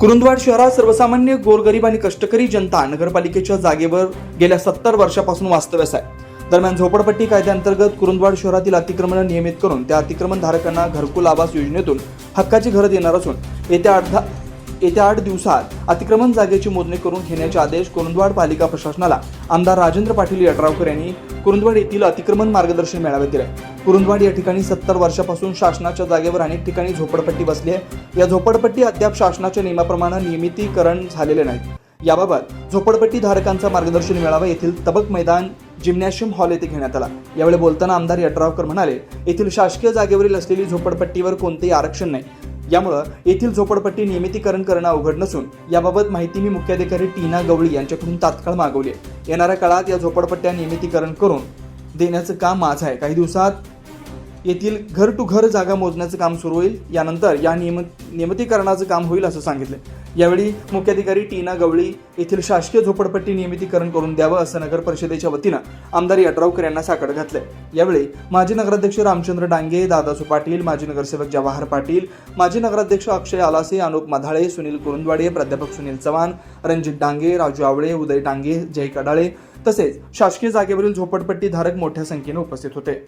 कुरुंदवाड शहरात सर्वसामान्य गोरगरीब आणि कष्टकरी जनता नगरपालिकेच्या जागेवर गेल्या सत्तर वर्षापासून वास्तव्यास आहे. दरम्यान झोपडपट्टी कायद्याअंतर्गत कुरुंदवाड शहरातील अतिक्रमण नियमित करून त्या अतिक्रमणधारकांना घरकुल आवास योजनेतून हक्काची घरं देणार असून येत्या अर्धा येत्या आठ दिवसात अतिक्रमण जागेची मोजणी करून घेण्याचे आदेश कुरुंदवाड पालिका प्रशासनाला. आमदार राजेंद्र पाटील यड्रावकर यांनी कुरुंदवाड येथील अतिक्रमण मार्गदर्शन मेळाव्यात दिले. कुरुंदवाड या ठिकाणी सत्तर वर्षापासून शासनाच्या जागेवर अनेक ठिकाणी झोपडपट्टी बसली आहे. या झोपडपट्टी अद्याप शासनाच्या नियमाप्रमाणे नियमितीकरण झालेले नाही याबाबत झोपडपट्टी धारकांचा मार्गदर्शन मेळावा येथील तबक मैदान जिम्नॅशियम हॉल येथे घेण्यात आला. यावेळी बोलताना आमदार यड्रावकर म्हणाले येथील शासकीय जागेवरील असलेली झोपडपट्टीवर कोणतेही आरक्षण नाही. यामुळं येथील झोपडपट्टी नियमितीकरण करणं अवघड नसून याबाबत माहिती मी मुख्याधिकारी टीना गवळी यांच्याकडून तात्काळ मागवली येणाऱ्या काळात या झोपडपट्ट्या नियमितीकरण करून देण्याचं काम माझं आहे. काही दिवसात येथील घर टू घर जागा मोजण्याचं काम सुरू होईल. यानंतर या नियम नियमितीकरणाचं काम होईल असं सांगितलं यावेळी मुख्याधिकारी टीना गवळी येथील शासकीय झोपडपट्टी नियमितीकरण करून द्यावं असं नगर परिषदेच्या वतीनं आमदार यड्रावकर यांना साकड घातलंय. यावेळी माजी नगराध्यक्ष रामचंद्र डांगे दादासू पाटील माजी नगरसेवक जवाहर पाटील माजी नगराध्यक्ष अक्षय आलासे अनुप मधाळे सुनील कुरुंदवाडे प्राध्यापक सुनील चव्हाण रणजित डांगे राजू आवळे उदय डांगे जय कडाळे तसेच शासकीय जागेवरील झोपडपट्टी धारक मोठ्या संख्येने उपस्थित होते.